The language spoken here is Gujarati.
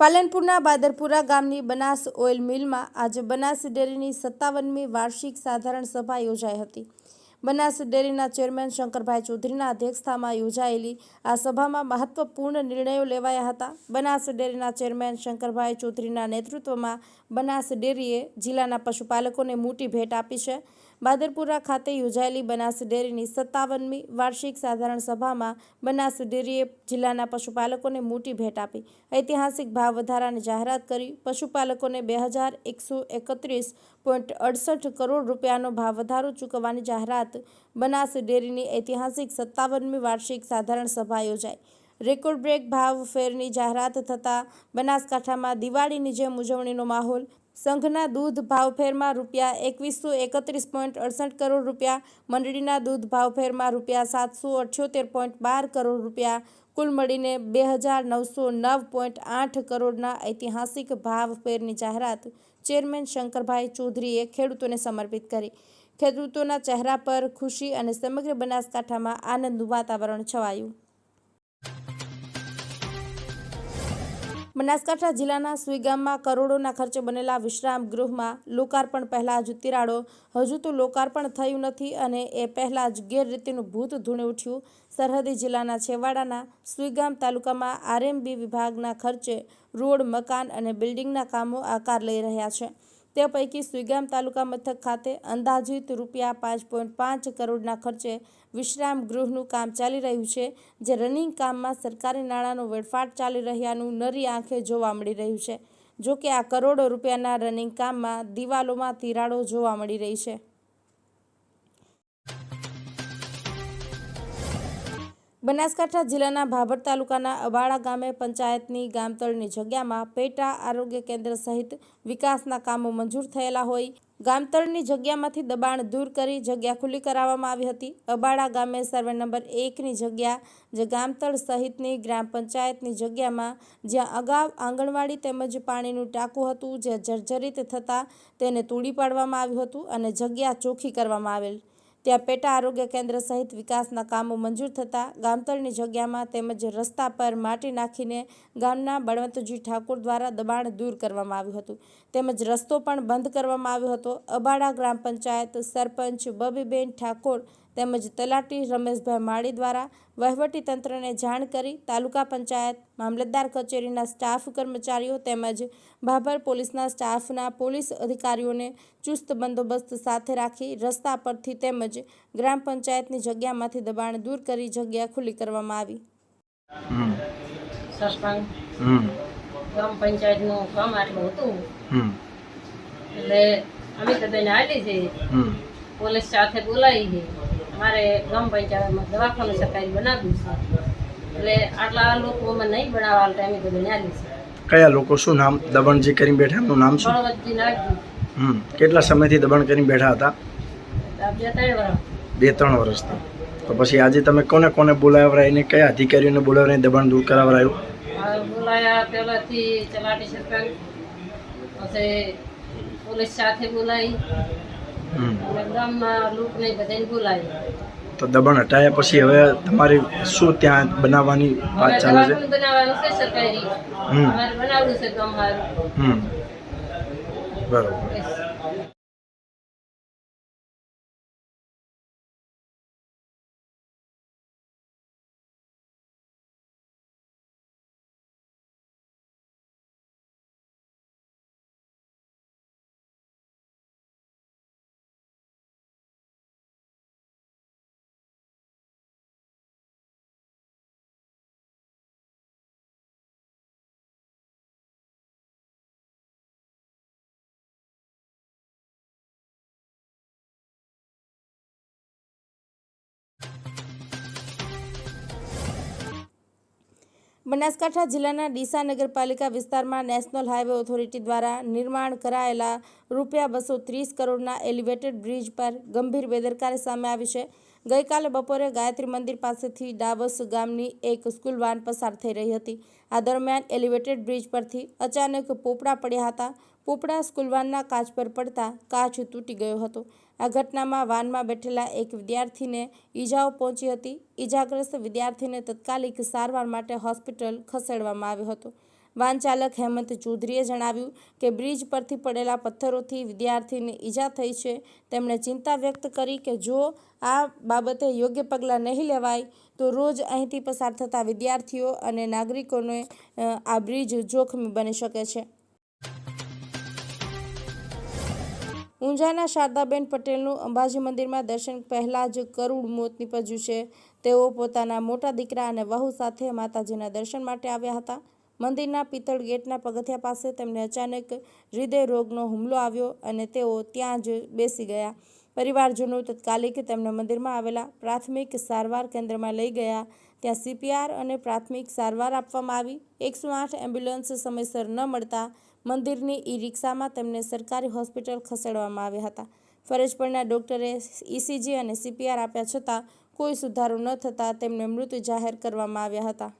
પાલનપુરના બાદરપુરા ગામની બનાસ ઓઇલ મિલમાં આજે બનાસ ડેરીની સત્તાવનમી વાર્ષિક સાધારણ સભા યોજાઈ હતી. બનાસ ડેરીના ચેરમેન શંકરભાઈ ચૌધરીના અધ્યક્ષતામાં યોજાયેલી આ સભામાં મહત્વપૂર્ણ નિર્ણયો લેવાયા હતા. બનાસ ડેરીના ચેરમેન શંકરભાઈ ચૌધરીના નેતૃત્વમાં બનાસ ડેરીએ જિલ્લાના પશુપાલકોને મોટી ભેટ આપી છે. બાદરપુરા ખાતે યોજાયેલી બનાસ ડેરીની સત્તાવનમી વાર્ષિક સાધારણ સભામાં બનાસ ડેરીએ જિલ્લાના પશુપાલકોને મોટી ભેટ આપી. ઐતિહાસિક ભાવ વધારાની જાહેરાત કરી. પશુપાલકોને બે હજાર એકસો એકત્રીસ પોઈન્ટ અડસઠ કરોડ રૂપિયાનો ભાવ વધારો ચૂકવવાની જાહેરાત બનાસ ડેરીની ઐતિહાસિક સત્તાવનમી વાર્ષિક સાધારણ સભા યોજાઈ. રેકોર્ડ બ્રેક ભાવ ફેરની જાહેરાત થતાં બનાસકાંઠામાં દિવાળીની જેમ ઉજવણીનો માહોલ સંઘના દૂધ ભાવફેરમાં રૂપિયા એકવીસો એકત્રીસ પોઈન્ટ અડસઠ કરોડ રૂપિયા, મંડળીના દૂધ ભાવફેરમાં રૂપિયા સાતસો અઠ્યોતેર પોઈન્ટ બાર કરોડ રૂપિયા, કુલ મળીને બે હજાર નવસો નવ પોઈન્ટ આઠ કરોડના ઐતિહાસિક ભાવફેરની જાહેરાત ચેરમેન શંકરભાઈ ચૌધરીએ ખેડૂતોને સમર્પિત કરી. ખેડૂતોના ચહેરા પર ખુશી અને સમગ્ર બનાસકાંઠામાં આનંદનું વાતાવરણ છવાયું. બનાસકાંઠા જિલ્લાના સુઈગામમાં કરોડોના ખર્ચે બનેલા વિશ્રામ ગૃહમાં લોકાર્પણ પહેલાં જ તિરાડો, હજુ તો લોકાર્પણ થયું નથી અને એ પહેલાં જ ગેરરીતિનું ભૂત ધૂણી ઉઠ્યું. સરહદી જિલ્લાના છેવાડાના સુઈગામ તાલુકામાં આરએમબી વિભાગના ખર્ચે રોડ, મકાન અને બિલ્ડિંગના કામો આકાર લઈ રહ્યા છે. તે પૈકી સુઈગામ તાલુકા મથક ખાતે અંદાજિત રૂપિયા પાંચ પોઈન્ટ પાંચ કરોડના ખર્ચે વિશ્રામ ગૃહનું કામ ચાલી રહ્યું છે, જે રનિંગ કામમાં સરકારી નાણાંનો વેડફાટ ચાલી રહ્યાનું નરી આંખે જોવા મળી રહ્યું છે. જો કે આ કરોડો રૂપિયાના રનિંગ કામમાં દિવાલોમાં તિરાડો જોવા મળી રહી છે. બનાસકાંઠા જિલ્લાના ભાભર તાલુકાના અબાળા ગામે પંચાયતની ગામતળની જગ્યામાં પેટા આરોગ્ય કેન્દ્ર સહિત વિકાસના કામો મંજૂર થયેલા હોય. ગામતળની જગ્યામાંથી દબાણ દૂર કરી જગ્યા ખુલ્લી કરાવવામાં આવી હતી. અબાળા ગામે સર્વે નંબર એકની જગ્યા, જે ગામતળ સહિતની ગ્રામ પંચાયતની જગ્યામાં, જ્યાં અગાઉ આંગણવાડી તેમજ પાણીનું ટાંકું હતું, જે જર્જરિત થતાં તેને તોડી પાડવામાં આવ્યું હતું અને જગ્યા ચોખ્ખી કરવામાં આવેલ. ત્યાં પેટા આરોગ્ય કેન્દ્ર સહિત વિકાસના કામો મંજૂર થતાં ગામતળની જગ્યામાં તેમજ રસ્તા પર માટી નાખીને ગામના બળવંતજી ઠાકોર દ્વારા દબાણ દૂર કરવામાં આવ્યું હતું. તેમજ રસ્તો પણ બંધ કરવામાં આવ્યો હતો. અબાડા ગ્રામ પંચાયત સરપંચ બબીબેન ઠાકોર તેમજ તલાટી રમેશભાઈ માળી દ્વારા વહીવટી તંત્રને જાણ કરી તાલુકા પંચાયત મામલતદાર કચેરીના સ્ટાફ કર્મચારીઓ તેમજ ભાભર પોલીસના સ્ટાફના પોલીસ અધિકારીઓને ચુસ્ત બંદોબસ્ત સાથે રાખી રસ્તા પરથી તેમજ ગ્રામ પંચાયતની જગ્યામાંથી દબાણ દૂર કરી જગ્યા ખુલ્લી કરવામાં આવી. હમ. સરપંચ. હમ. ગ્રામ પંચાયતનું કામ આટલું હતું. એટલે અમે તો બેન આવેલી છે પોલીસ સાથે બોલાવી છે. અમારે ગ્રામ પંચાયતમાં દવાખાનું સરકારી બનાવ્યું છે. એટલે આટલા લોકો અમે નહીં બનાવવા ટાઈમે બધું ન્યાલી છે. કયા લોકો? શું નામ? દબણજી કરીને બેઠા? એમનું નામ શું? બળવતજી હમ. કેટલા સમયથી દબણ કરીને બેઠા હતા? બે ત્રણ વર્ષ. બે ત્રણ વર્ષથી. તો પછી આજે તમે કોને કોને બોલાવરાય એને કયા અધિકારીઓને બોલાવરાય દબાણ દૂર કરાવરાયું બોલાયા પહેલાથી ચલાટી સરકાર પછી પોલીસ સાથે બોલાવી હમ લોકોને બધાને બોલાવી. તો દબાણ હટાયા પછી હવે તમારી શું ત્યાં બનાવવાની વાત ચાલે છે? બનાવવાનું છે સરકારી. હમ. બનાવવું છે ગામ હારું હમ. બરોબર. બનાસકાંઠા જિલ્લાના ડીસા નગરપાલિકા વિસ્તારમાં નેશનલ હાઇવે ઓથોરિટી દ્વારા નિર્માણ કરાયેલા રૂપિયા બસો ત્રીસ કરોડના એલિવેટેડ બ્રિજ પર ગંભીર બેદરકારી સામે આવી છે. ગઈકાલે બપોરે ગાયત્રી મંદિર પાસેથી ડાવસ ગામની એક સ્કૂલ વાન પસાર થઈ રહી હતી. આ દરમિયાન એલિવેટેડ બ્રિજ પરથી અચાનક પોપડા પડ્યા હતા. પોપડા સ્કૂલ વાનના કાચ પર પડતા કાચ તૂટી ગયો હતો. આ ઘટનામાં વાનમાં બેઠેલા એક વિદ્યાર્થીને ઈજાઓ પહોંચી હતી. ઈજાગ્રસ્ત વિદ્યાર્થીને તત્કાલિક સારવાર માટે હોસ્પિટલ ખસેડવામાં આવ્યો હતો. વાન ચાલક હેમંત ચૌધરીએ જણાવ્યું કે બ્રિજ પરથી પડેલા પથ્થરોથી વિદ્યાર્થીને ઈજા થઈ છે. તેમણે ચિંતા વ્યક્ત કરી કે જો આ બાબતે યોગ્ય પગલાં નહીં લેવાય, તો રોજ અહીંથી પસાર થતા વિદ્યાર્થીઓ અને નાગરિકોને આ બ્રિજ જોખમી બની શકે છે. ઊંઝાના શારદાબેન પટેલનું અંબાજી મંદિરમાં દર્શન પહેલાં જ કરુણ મોત નીપજ્યું છે. તેઓ પોતાના મોટા દીકરા અને વહુ સાથે માતાજીના દર્શન માટે આવ્યા હતા. મંદિરના પિત્તળ ગેટના પગથિયા પાસે તેમને અચાનક હૃદય રોગનો હુમલો આવ્યો અને તેઓ ત્યાં જ બેસી ગયા. પરિવારજનો તત્કાલિક તેમને મંદિરમાં આવેલા પ્રાથમિક સારવાર કેન્દ્રમાં લઈ ગયા. ત્યાં સીપીઆર અને પ્રાથમિક સારવાર આપવામાં આવી. એકસો આઠ એમ્બ્યુલન્સ સમયસર ન મળતા મંદિરની ઈ રિક્ષામાં તેમને સરકારી હોસ્પિટલ ખસેડવામાં આવ્યા હતા. ફરજ પરના ડોક્ટરે ઇસીજી અને સીપીઆર આપ્યા છતાં કોઈ સુધારો ન થતાં તેમને મૃત જાહેર કરવામાં આવ્યા હતા.